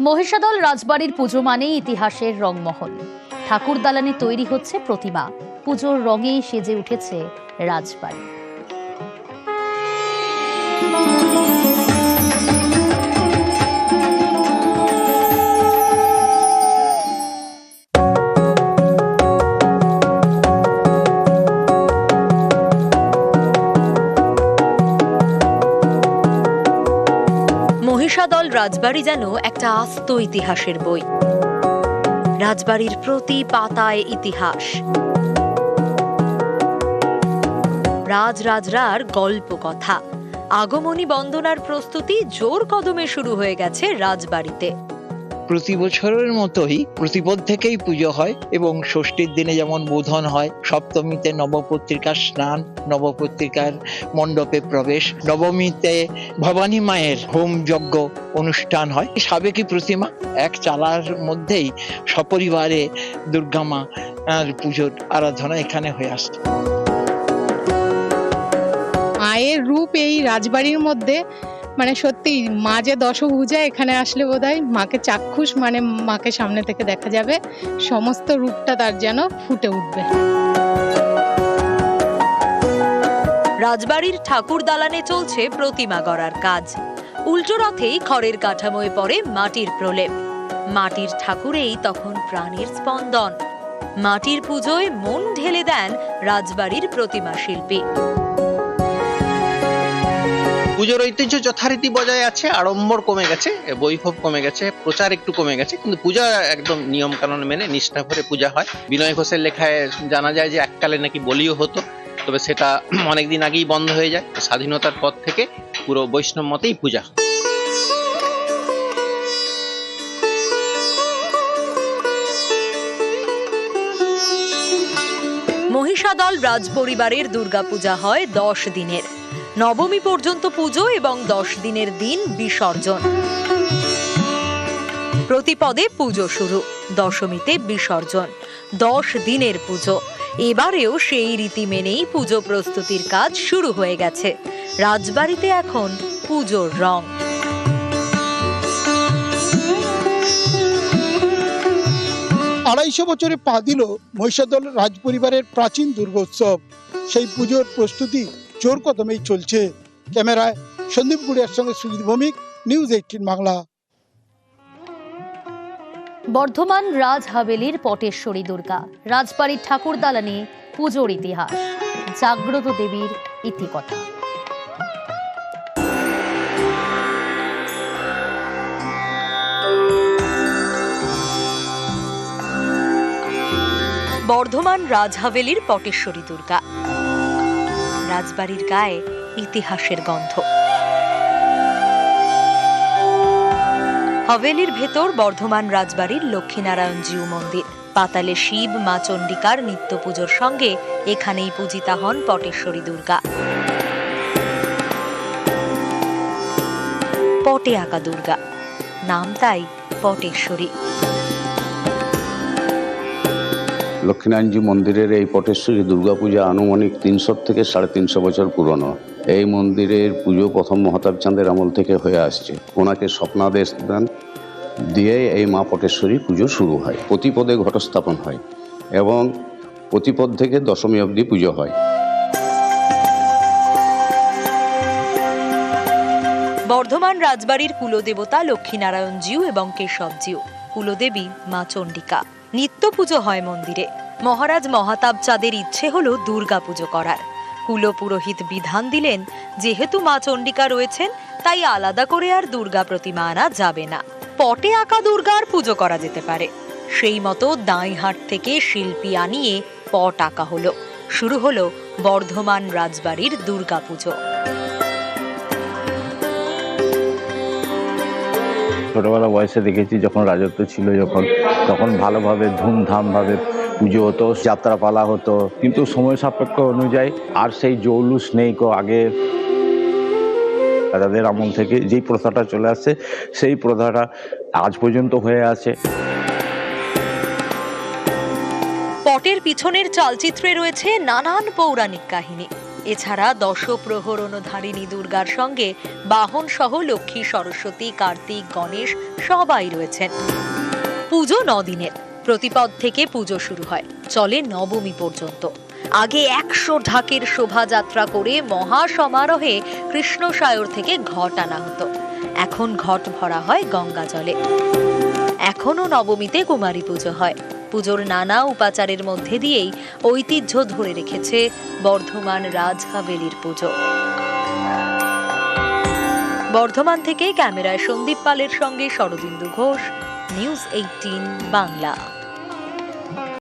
মহিষাদল রাজবাড়ির পুজো মানেই ইতিহাসের রংমহল। ঠাকুর দালানে তৈরি হচ্ছে প্রতিমা। পুজোর রঙেই সেজে উঠেছে রাজবাড়ি। রাজবাড়ি যেন একটা আস্ত ইতিহাসের বই। রাজবাড়ির প্রতি পাতায় ইতিহাস। রাজ রাজরার গল্প কথা। আগমনী বন্দনার প্রস্তুতি জোর কদমে শুরু হয়ে গেছে রাজবাড়িতে। প্রতি বছরের মতোই প্রতিপদ থেকেই পুজো হয় এবং ষষ্ঠীর দিনে যেমন বোধন হয়, সপ্তমীতে নবপত্রিকার স্নান, নবপত্রিকার মণ্ডপে প্রবেশ, নবমীতে ভবানী মায়ের হোম যজ্ঞ অনুষ্ঠান হয়। সাবেকি প্রতিমা এক চালার মধ্যেই সপরিবারে দুর্গা মা আর পুজোর আরাধনা এখানে হয়ে আসছে মায়ের রূপ এই রাজবাড়ির মধ্যে মানে সত্যি, মা যে দশভুজা এখানে আসলে বোধহয়, মাকে চাক্ষুষ মানে মাকে সামনে থেকে দেখা যাবে। সমস্ত রূপটা তার যেন ফুটে উঠবে। রাজবাড়ির ঠাকুর দালানে চলছে প্রতিমা গড়ার কাজ। উল্টো রথেই খড়ের কাঠামোয় পড়ে মাটির প্রলেপ। মাটির ঠাকুরেই তখন প্রাণীর স্পন্দন। মাটির পুজোয় মন ঢেলে দেন রাজবাড়ির প্রতিমা শিল্পী। পুজোর ঐতিহ্য যথারীতি বজায় আছে, আড়ম্বর কমে গেছে, বৈভব কমে গেছে, প্রচার একটু কমে গেছে, কিন্তু পূজা একদম নিয়ম কানুন মেনে নিষ্ঠা ভরে পূজা হয়। বিনয় ঘোষের লেখায় জানা যায় যে এককালে নাকি বলিও হতো, তবে সেটা অনেকদিন আগেই বন্ধ হয়ে যায়। স্বাধীনতার পর থেকে পুরো বৈষ্ণব মতেই পূজা। মহিষাদল রাজপরিবারের দুর্গাপূজা হয় দশ দিনের। নবমী পর্যন্ত পুজো এবং দশ দিনের দিন বিসর্জন। প্রতিপদে পুজো শুরু, দশমীতে বিসর্জন, দশ দিনের পুজো। এবারেও সেই রীতি মেনেই পুজো প্রস্তুতির কাজ শুরু হয়ে গেছে। রাজবাড়িতে এখন পুজোর রং। আড়াইশো বছরে পা দিল মহিষাদল রাজপরিবারের প্রাচীন দুর্গোৎসব। সেই পুজোর প্রস্তুতি জোর কদমেই চলছে। ক্যামেরায় সন্দীপ গুড়িয়ার সঙ্গে সুজিত ভৌমিক নিউজ এইটিন বাংলা। বর্ধমান রাজ হাভেলির পটেশ্বরী দুর্গা, রাজবাড়ির ঠাকুর দালানে পুজোর ইতিহাস, জাগ্রত দেবীর ইতিকথা। বর্ধমান রাজহাভেলির পটেশ্বরী দুর্গা রাজবাড়ির গায়ে ইতিহাসের গন্ধ। হাভেলির ভেতর বর্ধমান রাজবাড়ির লক্ষ্মীনারায়ণ জিউ মন্দির। পাতালে শিব, মা চণ্ডিকার নিত্য পুজোর সঙ্গে এখানেই পূজিতা হন পটেশ্বরী দুর্গা। পটে আঁকা দুর্গা। নাম তাই পটেশ্বরী। লক্ষ্মীনারায়ণজি মন্দিরের এই পটেশ্বরী দুর্গাপূজা আনুমানিক তিনশো থেকে সাড়ে তিনশো বছর পুরনো। এই মন্দিরের পুজো প্রথম মহাতাব চাঁদের আমল থেকে হয়ে আসছে। ওনাকে স্বপ্নাদেশ দেন দিয়ে এই মা পটেশ্বরী পুজো শুরু হয়। প্রতিপদে ঘটস্থাপন হয় এবং প্রতিপদ থেকে দশমী অবধি পুজো হয়। বর্ধমান রাজবাড়ির কুলদেবতা লক্ষ্মীনারায়ণ জিউ এবং কেশব জিউ কুলদেবী মা চণ্ডিকা। নিত্য পুজো হয় মন্দিরে। মহারাজ মহাতাব চাঁদের ইচ্ছে হলো দুর্গা পুজো করার। কুলপুরোহিত বিধান দিলেন, যেহেতু মা চণ্ডিকা রয়েছেন, তাই আলাদা করে আর দুর্গা প্রতিমা আনা যাবে না। পটে আঁকা দুর্গার পুজো করা যেতে পারে। সেই মতো দাঁইহাট থেকে শিল্পী আনিয়ে পট আঁকা হলো। শুরু হলো বর্ধমান রাজবাড়ির দুর্গা ছোটবেলা বয়সে দেখেছি যখন রাজত্ব ছিল যখন, তখন ভালোভাবে ধুমধামভাবে পুজো হতো, যাত্রাপালা হতো। কিন্তু সময় সাপেক্ষ অনুযায়ী আর সেই জৌলুস নেই কো আগে। রাজাদের আমল থেকে যেই প্রথাটা চলে আসছে, সেই প্রথাটা আজ পর্যন্ত হয়ে আছে। পটের পিছনের চালচিত্রে রয়েছে নানান পৌরাণিক কাহিনী। এছাড়া দশ প্রহরণধারিণী দুর্গার সঙ্গে বাহন সহ লক্ষ্মী, সরস্বতী, কার্তিক, গণেশ সবাই রয়েছেন। পুজো দিনের প্রতিপদ থেকে পুজো শুরু হয়। চলে নবমী পর্যন্ত। আগে একশো ঢাকের শোভাযাত্রা করে মহা সমারোহে কৃষ্ণসায়র থেকে ঘট আনা হতো। এখন ঘট ভরা হয় গঙ্গা জলে। এখনও নবমীতে কুমারী পুজো হয়। পুজোর নানা উপাচারের মধ্যে দিয়েই ঐতিহ্য ধরে রেখেছে বর্ধমান রাজ হাভেলির পুজো। বর্ধমান থেকে ক্যামেরায় সন্দীপ পালের সঙ্গে শরদিন্দু ঘোষ, নিউজ এইটিন বাংলা।